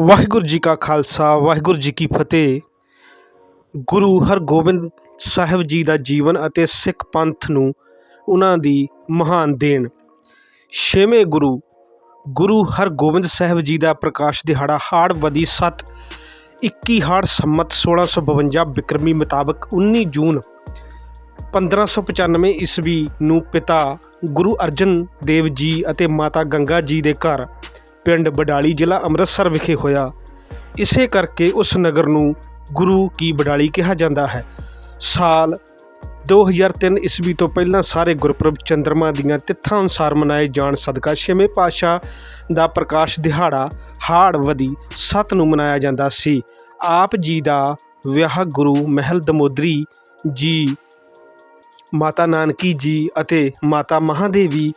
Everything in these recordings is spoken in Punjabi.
ਵਾਹਿਗੁਰੂ ਜੀ ਕਾ ਖਾਲਸਾ, ਵਾਹਿਗੁਰੂ ਜੀ ਕੀ ਫਤਿਹ। ਗੁਰੂ ਹਰਗੋਬਿੰਦ ਸਾਹਿਬ ਜੀ ਦਾ ਜੀਵਨ ਅਤੇ ਸਿੱਖ ਪੰਥ ਨੂੰ ਉਹਨਾਂ ਦੀ ਮਹਾਨ ਦੇਣ। ਛੇਵੇਂ ਗੁਰੂ ਗੁਰੂ ਹਰਗੋਬਿੰਦ ਸਾਹਿਬ ਜੀ ਦਾ ਪ੍ਰਕਾਸ਼ ਦਿਹਾੜਾ ਹਾੜ ਬਦੀ ਸੱਤ 21 ਹਾੜ ਸੰਮਤ 1652 ਬਿਕਰਮੀ ਮੁਤਾਬਕ 19 ਜੂਨ 1595 ਈਸਵੀ ਨੂੰ ਪਿਤਾ ਗੁਰੂ ਅਰਜਨ ਦੇਵ ਜੀ ਅਤੇ ਮਾਤਾ ਗੰਗਾ ਜੀ ਦੇ ਘਰ ਪਿੰਡ ਬਡਾਲੀ ਜ਼ਿਲ੍ਹਾ ਅੰਮ੍ਰਿਤਸਰ ਵਿਖੇ ਹੋਇਆ। ਇਸੇ ਕਰਕੇ ਉਸ ਨਗਰ ਨੂੰ ਗੁਰੂ ਕੀ ਬਡਾਲੀ ਕਿਹਾ ਜਾਂਦਾ ਹੈ। ਸਾਲ 2003 ਈਸਵੀ ਤੋਂ ਪਹਿਲਾਂ ਸਾਰੇ ਗੁਰਪੁਰਬ ਚੰਦਰਮਾ ਦੀਆਂ ਤਿੱਥਾਂ ਅਨੁਸਾਰ ਮਨਾਏ ਜਾਣ ਸਦਕਾ ਛੇਵੇਂ ਪਾਤਸ਼ਾਹ ਦਾ ਪ੍ਰਕਾਸ਼ ਦਿਹਾੜਾ ਹਾੜ ਵਦੀ ਸੱਤ ਨੂੰ ਮਨਾਇਆ ਜਾਂਦਾ ਸੀ। ਆਪ ਜੀ ਦਾ ਵਿਆਹ ਗੁਰੂ ਮਹਿਲ ਦਮੋਦਰੀ ਜੀ, ਮਾਤਾ ਨਾਨਕੀ ਜੀ ਅਤੇ ਮਾਤਾ ਮਹਾਦੇਵੀ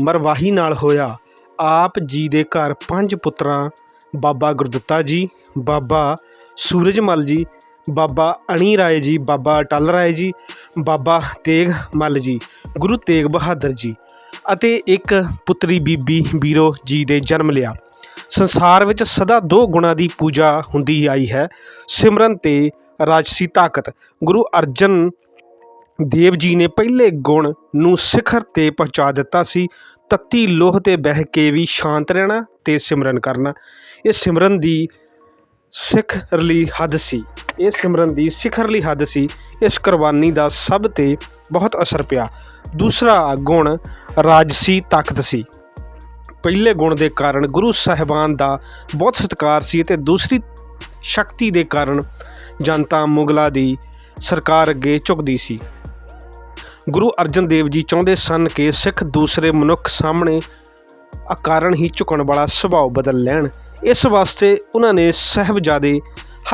ਮਰਵਾਹੀ ਨਾਲ ਹੋਇਆ। ਆਪ ਜੀ ਦੇ ਘਰ ਪੰਜ ਪੁੱਤਰਾਂ, ਬਾਬਾ ਗੁਰਦਿੱਤਾ ਜੀ, ਬਾਬਾ ਸੂਰਜਮਲ ਜੀ, ਬਾਬਾ ਅਣੀ ਰਾਏ ਜੀ, ਬਾਬਾ ਅਟਲ ਰਾਏ ਜੀ, ਬਾਬਾ ਤੇਗ ਮੱਲ ਜੀ, ਗੁਰੂ ਤੇਗ ਬਹਾਦਰ ਜੀ ਅਤੇ ਇੱਕ ਪੁੱਤਰੀ ਬੀਬੀ ਬੀਰੋ ਜੀ ਦੇ ਜਨਮ ਲਿਆ। ਸੰਸਾਰ ਵਿੱਚ ਸਦਾ ਦੋ ਗੁਣਾਂ ਦੀ ਪੂਜਾ ਹੁੰਦੀ ਆਈ ਹੈ, ਸਿਮਰਨ ਤੇ ਰਾਜਸੀ ਤਾਕਤ। ਗੁਰੂ ਅਰਜਨ ਦੇਵ ਜੀ ਨੇ ਪਹਿਲੇ ਗੁਣ ਨੂੰ ਸਿਖਰ ਤੇ ਪਹੁੰਚਾ ਦਿੱਤਾ ਸੀ ਤੱਤੀ ਲੋਹ ਤੇ ਬਹਿ ਕੇ ਵੀ ਸ਼ਾਂਤ ਰਹਿਣਾ ਤੇ ਸਿਮਰਨ ਕਰਨਾ। ਇਹ ਸਿਮਰਨ ਦੀ ਸਿਖਰਲੀ ਹੱਦ ਸੀ। ਇਹ ਸਿਮਰਨ ਦੀ ਸਿਖਰਲੀ ਹੱਦ ਸੀ। ਇਸ ਕੁਰਬਾਨੀ ਦਾ ਸਭ ਤੇ ਬਹੁਤ ਅਸਰ ਪਿਆ। ਦੂਸਰਾ ਗੁਣ ਰਾਜਸੀ ਤਾਕਤ ਸੀ। ਪਹਿਲੇ ਗੁਣ ਦੇ ਕਾਰਨ ਗੁਰੂ ਸਾਹਿਬਾਨ ਦਾ ਬਹੁਤ ਸਤਿਕਾਰ ਸੀ ਤੇ ਦੂਸਰੀ ਸ਼ਕਤੀ ਦੇ ਕਾਰਨ ਜਨਤਾ ਮੁਗਲਾਂ ਦੀ ਸਰਕਾਰ ਅੱਗੇ ਝੁਕਦੀ ਸੀ। ਗੁਰੂ ਅਰਜਨ ਦੇਵ ਜੀ ਚਾਹੁੰਦੇ ਸਨ ਕਿ ਸਿੱਖ ਦੂਸਰੇ ਮਨੁੱਖ ਸਾਹਮਣੇ ਅਕਾਰਨ ਹੀ ਝੁਕਣ ਵਾਲਾ ਸੁਭਾਅ ਬਦਲ ਲੈਣ। ਇਸ ਵਾਸਤੇ ਉਹਨਾਂ ਨੇ ਸਾਹਿਬਜ਼ਾਦੇ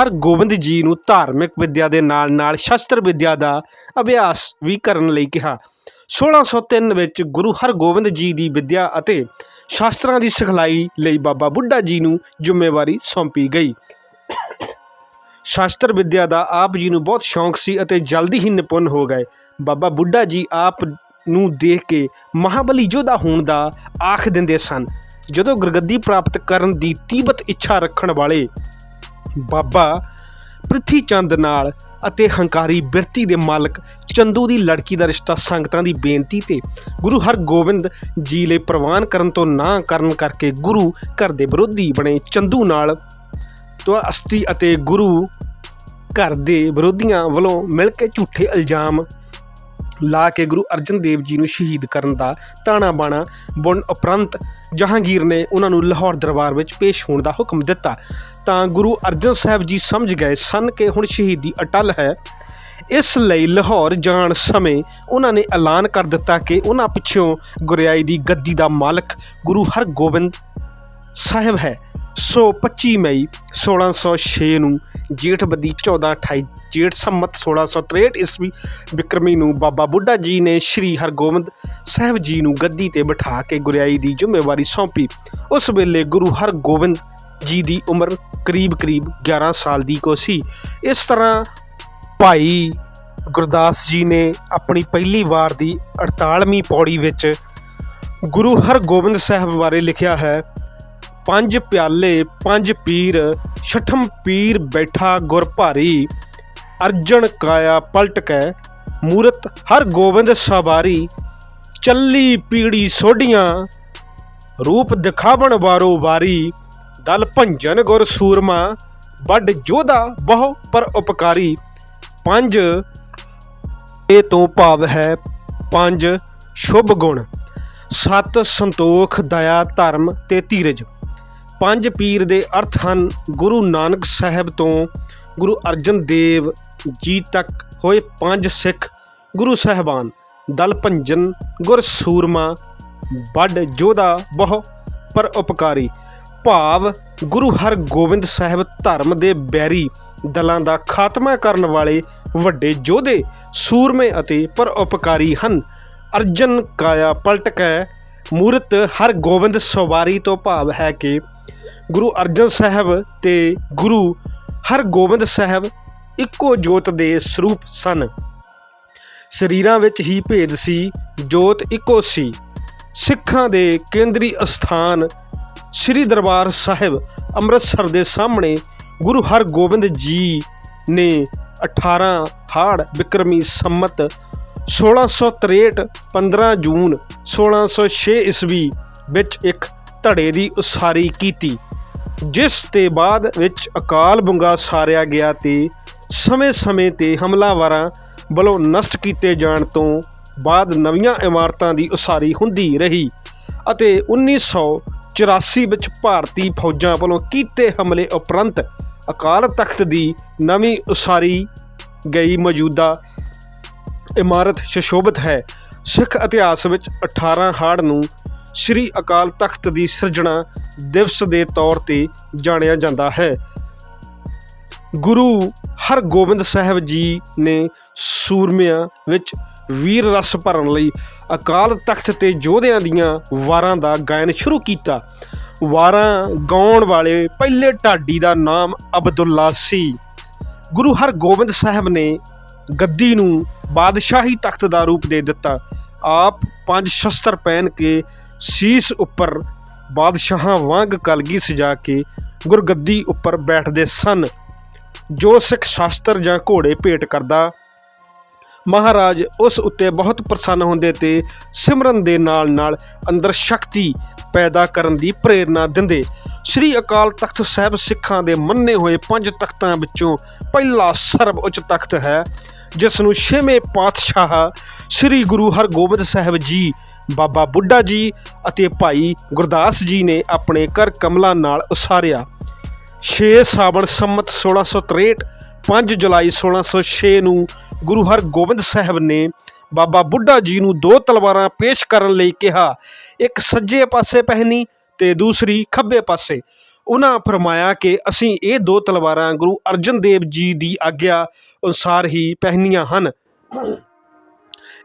ਹਰਗੋਬਿੰਦ ਜੀ ਨੂੰ ਧਾਰਮਿਕ ਵਿੱਦਿਆ ਦੇ ਨਾਲ-ਨਾਲ ਸ਼ਸਤਰ ਵਿੱਦਿਆ ਦਾ ਅਭਿਆਸ ਵੀ ਕਰਨ ਲਈ ਕਿਹਾ। 1603 ਵਿੱਚ ਗੁਰੂ ਹਰਗੋਬਿੰਦ ਜੀ ਦੀ ਵਿੱਦਿਆ ਅਤੇ ਸ਼ਾਸਤਰਾਂ ਦੀ ਸਿਖਲਾਈ ਲਈ ਬਾਬਾ ਬੁੱਢਾ ਜੀ ਨੂੰ ਜ਼ਿੰਮੇਵਾਰੀ ਸੌਂਪੀ ਗਈ। ਸ਼ਾਸਤਰ ਵਿੱਦਿਆ ਦਾ ਆਪ ਜੀ ਨੂੰ ਬਹੁਤ ਸ਼ੌਂਕ ਸੀ ਅਤੇ ਜਲਦੀ ਹੀ ਨਿਪੁੰਨ ਹੋ ਗਏ। ਬਾਬਾ ਬੁੱਢਾ ਜੀ ਆਪ ਨੂੰ ਦੇਖ ਕੇ ਮਹਾਬਲੀ ਯੋਧਾ ਹੋਣ ਦਾ ਆਖ ਦਿੰਦੇ ਸਨ। ਜਦੋਂ ਗੁਰਗੱਦੀ ਪ੍ਰਾਪਤ ਕਰਨ ਦੀ ਤੀਬਤ ਇੱਛਾ ਰੱਖਣ ਵਾਲੇ ਬਾਬਾ ਪ੍ਰਿਥੀ ਚੰਦ ਨਾਲ ਅਤੇ ਹੰਕਾਰੀ ਬਿਰਤੀ ਦੇ ਮਾਲਕ ਚੰਦੂ ਦੀ ਲੜਕੀ ਦਾ ਰਿਸ਼ਤਾ ਸੰਗਤਾਂ ਦੀ ਬੇਨਤੀ ਤੇ ਗੁਰੂ ਹਰਗੋਬਿੰਦ ਜੀ ਲਈ ਪ੍ਰਵਾਨ ਕਰਨ ਤੋਂ ਨਾ ਕਰਨ ਕਰਕੇ ਗੁਰੂ ਘਰ ਦੇ ਵਿਰੋਧੀ ਬਣੇ ਚੰਦੂ ਨਾਲ ਤੋਂ ਅਸਤੀ ਅਤੇ ਗੁਰੂ ਘਰ ਦੇ ਵਿਰੋਧੀਆਂ ਵੱਲੋਂ ਮਿਲ ਕੇ ਝੂਠੇ ਇਲਜ਼ਾਮ ਲਾ ਕੇ ਗੁਰੂ ਅਰਜਨ ਦੇਵ ਜੀ ਨੂੰ ਸ਼ਹੀਦ ਕਰਨ ਦਾ ਤਾਣਾ ਬਾਣਾ ਬੁਣ ਉਪਰੰਤ ਜਹਾਂਗੀਰ ਨੇ ਉਹਨਾਂ ਨੂੰ ਲਾਹੌਰ ਦਰਬਾਰ ਵਿੱਚ ਪੇਸ਼ ਹੋਣ ਦਾ ਹੁਕਮ ਦਿੱਤਾ। ਤਾਂ ਗੁਰੂ ਅਰਜਨ ਸਾਹਿਬ ਜੀ ਸਮਝ ਗਏ ਸਨ ਕਿ ਹੁਣ ਸ਼ਹੀਦੀ ਅਟਲ ਹੈ। ਇਸ ਲਈ ਲਾਹੌਰ ਜਾਣ ਸਮੇਂ ਉਹਨਾਂ ਨੇ ਐਲਾਨ ਕਰ ਦਿੱਤਾ ਕਿ ਉਹਨਾਂ ਪਿੱਛੋਂ ਗੁਰਿਆਈ ਦੀ ਗੱਦੀ ਦਾ ਮਾਲਕ ਗੁਰੂ ਹਰਗੋਬਿੰਦ ਸਾਹਿਬ ਹੈ। ਸੋ 25 ਮਈ 1606 ਨੂੰ ਜੇਠ ਬੱਦੀ 1428 ਜੇਠ ਸੰਮਤ 1663 ਈਸਵੀ ਬਿਕਰਮੀ ਨੂੰ ਬਾਬਾ ਬੁੱਢਾ ਜੀ ਨੇ ਸ੍ਰੀ ਹਰਗੋਬਿੰਦ ਸਾਹਿਬ ਜੀ ਨੂੰ ਗੱਦੀ ਤੇ ਬਿਠਾ ਕੇ ਗੁਰਿਆਈ ਦੀ ਜ਼ਿੰਮੇਵਾਰੀ ਸੌਂਪੀ। ਉਸ ਵੇਲੇ ਗੁਰੂ ਹਰਗੋਬਿੰਦ ਜੀ ਦੀ ਉਮਰ ਕਰੀਬ-ਕਰੀਬ 11 ਸਾਲ ਦੀ ਕੋ ਸੀ। ਇਸ ਤਰ੍ਹਾਂ ਭਾਈ ਗੁਰਦਾਸ ਜੀ ਨੇ ਆਪਣੀ ਪਹਿਲੀ ਵਾਰ ਦੀ 48ਵੀਂ ਪੌੜੀ ਵਿੱਚ ਗੁਰੂ ਹਰਗੋਬਿੰਦ ਸਾਹਿਬ ਬਾਰੇ ਲਿਖਿਆ ਹੈ। ਪੰਜ ਪਿਆਲੇ, ਪੰਜ ਪੀਰ, ਛਠਮ ਪੀਰ ਬੈਠਾ ਗੁਰ ਭਾਰੀ। ਅਰਜਨ ਕਾਇਆ ਪਲਟ ਕੈ ਮੂਰਤ ਹਰ ਗੋਬਿੰਦ ਸਵਾਰੀ। ਚੱਲੀ ਪੀੜੀ ਸੋਢੀਆਂ, ਰੂਪ ਦਿਖਾਵਣ ਵਾਰੋ ਵਾਰੀ। ਦਲ ਭੰਜਨ ਗੁਰ ਸੂਰਮਾ, ਵੱਡ ਜੋਧਾ ਬਹੁ ਪਰ ਉਪਕਾਰੀ। ਪੰਜ, ਇਹ ਤੋਂ ਭਾਵ ਹੈ ਪੰਜ ਸ਼ੁਭ ਗੁਣ। ਸਤ ਸੰਤੋਖ, ਦਇਆ, ਧਰਮ ਤੇ ਧੀਰਜ। ਪੰਜ ਪੀਰ ਦੇ ਅਰਥ ਹਨ, ਗੁਰੂ ਨਾਨਕ ਸਾਹਿਬ ਤੋਂ ਗੁਰੂ ਅਰਜਨ ਦੇਵ ਜੀ ਤੱਕ ਹੋਏ ਪੰਜ ਸਿੱਖ, ਗੁਰੂ ਸਾਹਿਬਾਨ, ਦਲ ਭੰਜਨ, ਗੁਰ ਸੂਰਮਾ, ਵੱਡ ਜੋਧਾ, ਬਹੁ ਪਰ ਉਪਕਾਰੀ ਭਾਵ ਗੁਰੂ ਹਰਗੋਬਿੰਦ ਸਾਹਿਬ ਧਰਮ ਦੇ ਬੈਰੀ, ਦਲਾਂ ਦਾ ਖਾਤਮਾ ਕਰਨ ਵਾਲੇ ਵੱਡੇ ਯੋਧੇ ਸੂਰਮੇ ਅਤੇ ਪਰ ਉਪਕਾਰੀ ਹਨ। ਅਰਜਨ ਕਾਇਆ ਪਲਟਕੈ ਮੂਰਤ ਹਰਗੋਬਿੰਦ ਸਵਾਰੀ ਤੋਂ ਭਾਵ ਹੈ ਕਿ ਗੁਰੂ ਅਰਜਨ ਸਾਹਿਬ ਤੇ ਗੁਰੂ ਹਰਗੋਬਿੰਦ ਸਾਹਿਬ ਇੱਕੋ ਜੋਤ ਦੇ ਸਰੂਪ ਸਨ। ਸਰੀਰਾਂ ਵਿੱਚ ਹੀ ਭੇਦ ਸੀ, ਜੋਤ ਇੱਕੋ ਸੀ। ਸਿੱਖਾਂ ਦੇ ਕੇਂਦਰੀ ਅਸਥਾਨ ਸ੍ਰੀ ਦਰਬਾਰ ਸਾਹਿਬ ਅੰਮ੍ਰਿਤਸਰ ਦੇ ਸਾਹਮਣੇ ਗੁਰੂ ਹਰਗੋਬਿੰਦ ਜੀ ਨੇ 18 ਹਾੜ ਬਿਕਰਮੀ ਸੰਮਤ 1663 15 ਜੂਨ 1606 ਈਸਵੀ ਵਿੱਚ ਇੱਕ ਧੜੇ ਦੀ ਉਸਾਰੀ ਕੀਤੀ, ਜਿਸ ਤੇ ਬਾਅਦ ਵਿੱਚ ਅਕਾਲ ਬੁੰਗਾ ਸਾਰਿਆ ਗਿਆ ਤੇ ਸਮੇਂ-ਸਮੇਂ ਤੇ ਹਮਲਾਵਰਾਂ ਵੱਲੋਂ ਨਸ਼ਟ ਕੀਤੇ ਜਾਣ ਤੋਂ ਬਾਅਦ ਨਵੀਆਂ ਇਮਾਰਤਾਂ ਦੀ ਉਸਾਰੀ ਹੁੰਦੀ ਰਹੀ ਅਤੇ 1984 ਵਿੱਚ ਭਾਰਤੀ ਫੌਜਾਂ ਵੱਲੋਂ ਕੀਤੇ ਹਮਲੇ ਉਪਰੰਤ ਅਕਾਲ ਤਖਤ ਦੀ ਨਵੀਂ ਉਸਾਰੀ ਗਈ ਮੌਜੂਦਾ ਇਮਾਰਤ ਸ਼ਸ਼ੋਭਤ ਹੈ। ਸਿੱਖ ਇਤਿਹਾਸ ਵਿੱਚ 18 ਹਾੜ ਨੂੰ ਸ੍ਰੀ ਅਕਾਲ ਤਖਤ ਦੀ ਸਿਰਜਣਾ ਦਿਵਸ ਦੇ ਤੌਰ ਤੇ ਜਾਣਿਆ ਜਾਂਦਾ ਹੈ। ਗੁਰੂ ਹਰਗੋਬਿੰਦ ਸਾਹਿਬ ਜੀ ਨੇ ਸੂਰਮਿਆਂ ਵਿੱਚ ਵੀਰ ਰਸ ਭਰਨ ਲਈ ਅਕਾਲ ਤਖਤ ਤੇ ਯੋਧਿਆਂ ਦੀਆਂ ਵਾਰਾਂ ਦਾ ਗਾਇਨ ਸ਼ੁਰੂ ਕੀਤਾ। ਵਾਰਾਂ ਗਾਉਣ ਵਾਲੇ ਪਹਿਲੇ ਢਾਡੀ ਦਾ ਨਾਮ ਅਬਦੁੱਲਾ ਸੀ। ਗੁਰੂ ਹਰਗੋਬਿੰਦ ਸਾਹਿਬ ਨੇ ਗੱਦੀ ਨੂੰ ਬਾਦਸ਼ਾਹੀ ਤਖਤ ਦਾ ਰੂਪ ਦੇ ਦਿੱਤਾ। ਆਪ ਪੰਜ ਸ਼ਸਤਰ ਪਹਿਨ ਕੇ ਸੀਸ ਉੱਪਰ ਬਾਦਸ਼ਾਹਾਂ ਵਾਂਗ ਕਲਗੀ ਸਜਾ ਕੇ ਗੁਰਗੱਦੀ ਉੱਪਰ ਬੈਠਦੇ ਸਨ, ਜੋ ਸਿੱਖ ਸ਼ਾਸਤਰ ਜਾਂ ਘੋੜੇ ਭੇਟ ਕਰਦਾ। ਮਹਾਰਾਜ ਉਸ ਉੱਤੇ ਬਹੁਤ ਪ੍ਰਸੰਨ ਹੁੰਦੇ ਤੇ ਸਿਮਰਨ ਦੇ ਨਾਲ ਨਾਲ ਅੰਦਰ ਸ਼ਕਤੀ ਪੈਦਾ ਕਰਨ ਦੀ ਪ੍ਰੇਰਣਾ ਦਿੰਦੇ। ਸ੍ਰੀ ਅਕਾਲ ਤਖਤ ਸਾਹਿਬ ਸਿੱਖਾਂ ਦੇ ਮੰਨੇ ਹੋਏ ਪੰਜ ਤਖਤਾਂ ਵਿੱਚੋਂ ਪਹਿਲਾ ਸਰਬ ਉੱਚ ਤਖਤ ਹੈ, ਜਿਸ ਨੂੰ ਛੇਵੇਂ ਪਾਤਸ਼ਾਹ ਸ੍ਰੀ ਗੁਰੂ ਹਰਗੋਬਿੰਦ ਸਾਹਿਬ ਜੀ, ਬਾਬਾ ਬੁੱਢਾ ਜੀ ਅਤੇ ਭਾਈ ਗੁਰਦਾਸ ਜੀ ਨੇ ਆਪਣੇ ਘਰ ਕਮਲਾਂ ਨਾਲ ਉਸਾਰਿਆ। 6 ਸਾਵਣ ਸੰਮਤ 1663 5 ਜੁਲਾਈ 1606 ਨੂੰ ਗੁਰੂ ਹਰਗੋਬਿੰਦ ਸਾਹਿਬ ਨੇ ਬਾਬਾ ਬੁੱਢਾ ਜੀ ਨੂੰ ਦੋ ਤਲਵਾਰਾਂ ਪੇਸ਼ ਕਰਨ ਲਈ ਕਿਹਾ, ਇੱਕ ਸੱਜੇ ਪਾਸੇ ਪਹਿਨੀ ਤੇ ਦੂਸਰੀ ਖੱਬੇ ਪਾਸੇ। ਉਹਨਾਂ ਫਰਮਾਇਆ ਕਿ ਅਸੀਂ ਇਹ ਦੋ ਤਲਵਾਰਾਂ ਗੁਰੂ ਅਰਜਨ ਦੇਵ ਜੀ ਦੀ ਆਗਿਆ ਅਨੁਸਾਰ ਹੀ ਪਹਿਨੀਆਂ ਹਨ।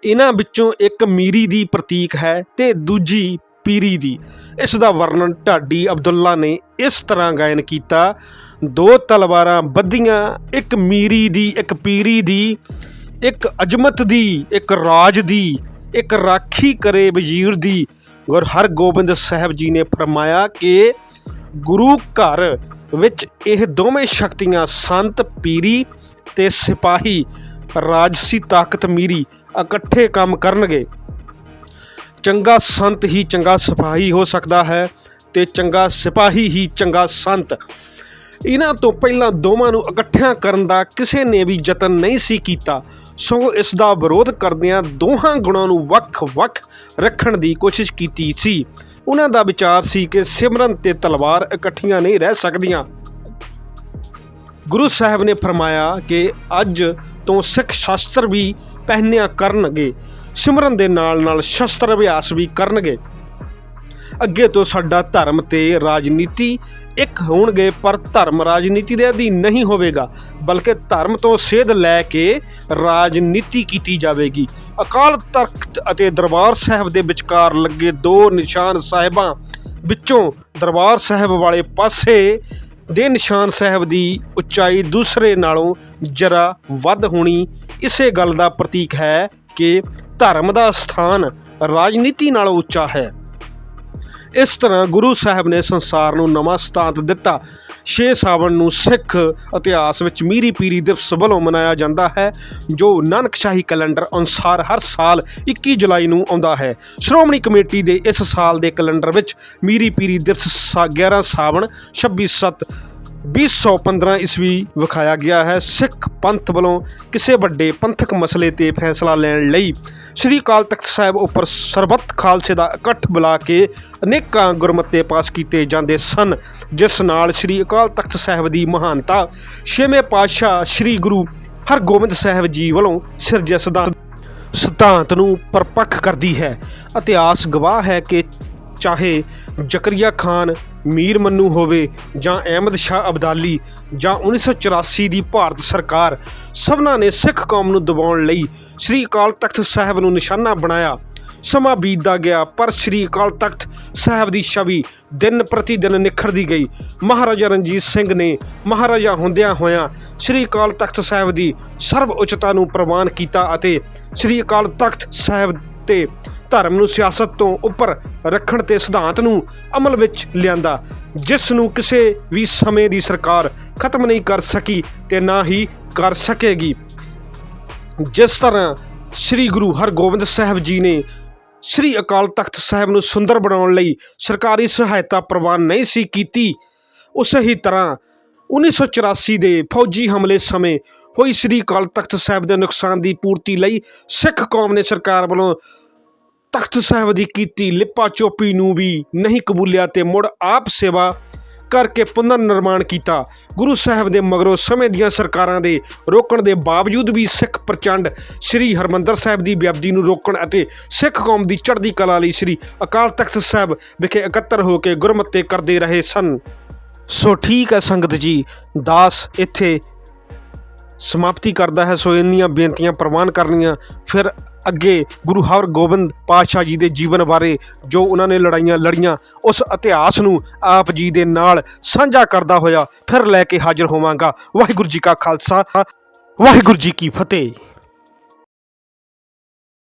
ਇਹਨਾਂ ਵਿੱਚੋਂ ਇੱਕ ਮੀਰੀ ਦੀ ਪ੍ਰਤੀਕ ਹੈ ਤੇ ਦੂਜੀ ਪੀਰੀ ਦੀ। ਇਸ ਦਾ ਵਰਣਨ ਢਾਡੀ ਅਬਦੁੱਲਾ ਨੇ ਇਸ ਤਰ੍ਹਾਂ ਗਾਇਨ ਕੀਤਾ, ਦੋ ਤਲਵਾਰਾਂ ਬੱਧੀਆਂ, ਇੱਕ ਮੀਰੀ ਦੀ, ਇੱਕ ਪੀਰੀ ਦੀ, ਇੱਕ ਅਜਮਤ ਦੀ, ਇੱਕ ਰਾਜ ਦੀ, ਇੱਕ ਰਾਖੀ ਕਰੇ ਵਜ਼ੀਰ ਦੀ। ਗੁਰ ਹਰਗੋਬਿੰਦ ਸਾਹਿਬ ਜੀ ਨੇ ਫਰਮਾਇਆ ਕਿ ਗੁਰੂ ਘਰ ਵਿੱਚ ਇਹ ਦੋਵੇਂ ਸ਼ਕਤੀਆਂ, ਸੰਤ, ਪੀਰੀ ਤੇ ਸਿਪਾਹੀ, ਰਾਜਸੀ ਤਾਕਤ ਮੀਰੀ, ਇਕੱਠੇ ਕੰਮ ਕਰਨਗੇ। ਚੰਗਾ ਸੰਤ ਹੀ ਚੰਗਾ ਸਿਪਾਹੀ ਹੋ ਸਕਦਾ ਹੈ ਤੇ ਚੰਗਾ ਸਿਪਾਹੀ ਹੀ ਚੰਗਾ ਸੰਤ। ਇਹਨਾਂ ਤੋਂ ਪਹਿਲਾਂ ਦੋਵਾਂ ਨੂੰ ਇਕੱਠਿਆਂ ਕਰਨ ਦਾ ਕਿਸੇ ਨੇ ਵੀ ਯਤਨ ਨਹੀਂ ਸੀ ਕੀਤਾ। ਸੋ ਇਸ ਦਾ ਵਿਰੋਧ ਕਰਦਿਆਂ ਦੋਹਾਂ ਗੁਣਾਂ ਨੂੰ ਵੱਖ-ਵੱਖ ਰੱਖਣ ਦੀ ਕੋਸ਼ਿਸ਼ ਕੀਤੀ ਸੀ। ਉਹਨਾਂ ਦਾ ਵਿਚਾਰ ਸੀ ਕਿ ਸਿਮਰਨ ਤੇ ਤਲਵਾਰ ਇਕੱਠੀਆਂ ਨਹੀਂ ਰਹਿ ਸਕਦੀਆਂ। ਗੁਰੂ ਸਾਹਿਬ ਨੇ ਫਰਮਾਇਆ ਕਿ ਅੱਜ ਤੋਂ ਸਿੱਖ ਸ਼ਾਸਤਰ ਵੀ ਪਹਿਨਿਆ ਕਰਨਗੇ। ਸਿਮਰਨ ਦੇ ਨਾਲ ਨਾਲ ਸ਼ਸਤਰ ਅਭਿਆਸ ਵੀ ਕਰਨਗੇ। ਅੱਗੇ ਤੋਂ ਸਾਡਾ ਧਰਮ ਤੇ ਰਾਜਨੀਤੀ ਇੱਕ ਹੋਣਗੇ, ਪਰ ਧਰਮ ਰਾਜਨੀਤੀ ਦੇ ਅਧੀਨ ਨਹੀਂ ਹੋਵੇਗਾ, ਬਲਕਿ ਧਰਮ ਤੋਂ ਸੇਧ ਲੈ ਕੇ ਰਾਜਨੀਤੀ ਕੀਤੀ ਜਾਵੇਗੀ। ਅਕਾਲ ਤਖਤ ਅਤੇ ਦਰਬਾਰ ਸਾਹਿਬ ਦੇ ਵਿਚਕਾਰ ਲੱਗੇ ਦੋ ਨਿਸ਼ਾਨ ਸਾਹਿਬਾਂ ਵਿੱਚੋਂ ਦਰਬਾਰ ਸਾਹਿਬ ਵਾਲੇ ਪਾਸੇ ਦੇ ਨਿਸ਼ਾਨ ਸਾਹਿਬ ਦੀ ਉਚਾਈ ਦੂਸਰੇ ਨਾਲੋਂ ਜਰਾ ਵੱਧ ਹੋਣੀ ਇਸੇ ਗੱਲ ਦਾ ਪ੍ਰਤੀਕ ਹੈ ਕਿ ਧਰਮ ਦਾ ਸਥਾਨ ਰਾਜਨੀਤੀ ਨਾਲੋਂ ਉੱਚਾ ਹੈ। ਇਸ ਤਰ੍ਹਾਂ ਗੁਰੂ ਸਾਹਿਬ ਨੇ ਸੰਸਾਰ ਨੂੰ ਨਵਾਂ ਸਤਾਂਤ ਦਿੱਤਾ। 6 ਸਾਵਣ ਨੂੰ ਸਿੱਖ ਇਤਿਹਾਸ ਵਿੱਚ ਮੀਰੀ ਪੀਰੀ ਦਿਵਸ ਵੱਲੋਂ ਮਨਾਇਆ ਜਾਂਦਾ ਹੈ, ਜੋ ਨਾਨਕਸ਼ਾਹੀ ਕੈਲੰਡਰ ਅਨੁਸਾਰ ਹਰ ਸਾਲ 21 ਜੁਲਾਈ ਨੂੰ ਆਉਂਦਾ ਹੈ। ਸ਼੍ਰੋਮਣੀ ਕਮੇਟੀ ਦੇ ਇਸ ਸਾਲ ਦੇ ਕੈਲੰਡਰ ਵਿੱਚ ਮੀਰੀ ਪੀਰੀ ਦਿਵਸ ਸਾ- 11 ਸਾਵਣ 26 ਸੱਤ 2015 ਈਸਵੀ ਵਿਖਾਇਆ ਗਿਆ ਹੈ। ਸਿੱਖ ਪੰਥ ਵੱਲੋਂ ਕਿਸੇ ਵੱਡੇ ਪੰਥਕ ਮਸਲੇ ਤੇ ਫੈਸਲਾ ਲੈਣ ਲਈ ਸ੍ਰੀ ਅਕਾਲ ਤਖਤ ਸਾਹਿਬ ਉੱਪਰ ਸਰਬੱਤ ਖਾਲਸੇ ਦਾ ਇਕੱਠ ਬੁਲਾ ਕੇ ਅਨੇਕਾਂ ਗੁਰਮਤੇ ਪਾਸ ਕੀਤੇ ਜਾਂਦੇ ਸਨ, ਜਿਸ ਨਾਲ ਸ੍ਰੀ ਅਕਾਲ ਤਖਤ ਸਾਹਿਬ ਦੀ ਮਹਾਨਤਾ ਛੇਵੇਂ ਪਾਤਸ਼ਾਹ ਸ੍ਰੀ ਗੁਰੂ ਹਰਗੋਬਿੰਦ ਸਾਹਿਬ ਜੀ ਵੱਲੋਂ ਸਿਰਜਿਆ ਸਿਧਾਂਤ ਸਿਧਾਂਤ ਨੂੰ ਪਰਪੱਖ ਕਰਦੀ ਹੈ। ਇਤਿਹਾਸ ਗਵਾਹ ਹੈ ਕਿ ਚਾਹੇ ਜ਼ਕਰੀਆ ਖਾਨ, ਮੀਰ ਮੰਨੂ ਹੋਵੇ ਜਾਂ ਅਹਿਮਦ ਸ਼ਾਹ ਅਬਦਾਲੀ ਜਾਂ 1984 ਦੀ ਭਾਰਤ ਸਰਕਾਰ, ਸਭਨਾਂ ਨੇ ਸਿੱਖ ਕੌਮ ਨੂੰ ਦਬਾਉਣ ਲਈ ਸ੍ਰੀ ਅਕਾਲ ਤਖਤ ਸਾਹਿਬ ਨੂੰ ਨਿਸ਼ਾਨਾ ਬਣਾਇਆ। ਸਮਾਂ ਬੀਤਦਾ ਗਿਆ, ਪਰ ਸ੍ਰੀ ਅਕਾਲ ਤਖਤ ਸਾਹਿਬ ਦੀ ਛਵੀ ਦਿਨ ਪ੍ਰਤੀ ਦਿਨ ਨਿਖਰਦੀ ਗਈ। ਮਹਾਰਾਜਾ ਰਣਜੀਤ ਸਿੰਘ ਨੇ ਮਹਾਰਾਜਾ ਹੁੰਦਿਆਂ ਹੋਇਆਂ ਸ੍ਰੀ ਅਕਾਲ ਤਖਤ ਸਾਹਿਬ ਦੀ ਸਰਵ ਉੱਚਤਾ ਨੂੰ ਪ੍ਰਵਾਨ ਕੀਤਾ ਅਤੇ ਸ੍ਰੀ ਅਕਾਲ ਤਖਤ ਸਾਹਿਬ ਤੇ ਧਰਮ ਨੂੰ ਸਿਆਸਤ ਤੋਂ ਉੱਪਰ ਰੱਖਣ ਤੇ ਸਿਧਾਂਤ ਨੂੰ ਅਮਲ ਵਿੱਚ ਲਿਆਂਦਾ, ਜਿਸ ਨੂੰ ਕਿਸੇ ਵੀ ਸਮੇਂ ਦੀ ਸਰਕਾਰ ਖਤਮ ਨਹੀਂ ਕਰ ਸਕੀ ਤੇ ਨਾ ਹੀ ਕਰ ਸਕੇਗੀ। ਜਿਸ ਤਰ੍ਹਾਂ ਸ੍ਰੀ ਗੁਰੂ ਹਰਗੋਬਿੰਦ ਸਾਹਿਬ ਜੀ ਨੇ ਸ੍ਰੀ ਅਕਾਲ ਤਖਤ ਸਾਹਿਬ ਨੂੰ ਸੁੰਦਰ ਬਣਾਉਣ ਲਈ ਸਰਕਾਰੀ ਸਹਾਇਤਾ ਪ੍ਰਵਾਨ ਨਹੀਂ ਸੀ ਕੀਤੀ, ਉਸੇ ਹੀ ਤਰ੍ਹਾਂ 1984 ਦੇ ਫੌਜੀ ਹਮਲੇ ਸਮੇਂ ਹੋਈ ਸ੍ਰੀ ਅਕਾਲ ਤਖਤ ਸਾਹਿਬ ਦੇ ਨੁਕਸਾਨ ਦੀ ਪੂਰਤੀ ਲਈ ਸਿੱਖ ਕੌਮ ਨੇ ਸਰਕਾਰ ਵੱਲੋਂ ਤਖਤ ਸਾਹਿਬ ਦੀ ਕੀਤੀ ਲਿਪਾ ਚੋਪੀ ਨੂੰ ਵੀ ਨਹੀਂ ਕਬੂਲਿਆ ਤੇ ਮੁੜ ਆਪ ਸੇਵਾ ਕਰਕੇ ਪੁਨਰ ਨਿਰਮਾਣ ਕੀਤਾ। ਗੁਰੂ ਸਾਹਿਬ ਦੇ ਮਗਰੋਂ ਸਮੇਂ ਦੀਆਂ ਸਰਕਾਰਾਂ ਦੇ ਰੋਕਣ ਦੇ ਬਾਵਜੂਦ ਵੀ ਸਿੱਖ ਪ੍ਰਚੰਡ ਸ੍ਰੀ ਹਰਮੰਦਰ ਸਾਹਿਬ ਦੀ ਬਿਆਬਦੀ ਨੂੰ ਰੋਕਣ ਅਤੇ ਸਿੱਖ ਕੌਮ ਦੀ ਚੜ੍ਹਦੀ ਕਲਾ ਲਈ ਸ੍ਰੀ ਅਕਾਲ ਤਖਤ ਸਾਹਿਬ ਵਿਖੇ ਇਕੱਤਰ ਹੋ ਕੇ ਗੁਰਮਤੇ ਕਰਦੇ ਰਹੇ ਸਨ। ਸੋ ਠੀਕ ਹੈ ਸੰਗਤ ਜੀ, ਦਾਸ ਇੱਥੇ ਸਮਾਪਤੀ ਕਰਦਾ ਹੈ। ਸੋ ਇੰਨੀਆਂ ਬੇਨਤੀਆਂ ਪ੍ਰਵਾਨ ਕਰਨੀਆਂ, ਫਿਰ ਅੱਗੇ ਗੁਰੂ ਹਰਗੋਬਿੰਦ ਪਾਤਸ਼ਾਹ ਜੀ ਦੇ ਜੀਵਨ ਬਾਰੇ ਜੋ ਉਹਨਾਂ ਨੇ ਲੜਾਈਆਂ ਲੜੀਆਂ, ਉਸ ਇਤਿਹਾਸ ਨੂੰ ਆਪ ਜੀ ਦੇ ਨਾਲ ਸਾਂਝਾ ਕਰਦਾ ਹੋਇਆ ਫਿਰ ਲੈ ਕੇ ਹਾਜ਼ਰ ਹੋਵਾਂਗਾ। ਵਾਹਿਗੁਰੂ ਜੀ ਕਾ ਖਾਲਸਾ, ਵਾਹਿਗੁਰੂ ਜੀ ਕੀ ਫਤਿਹ।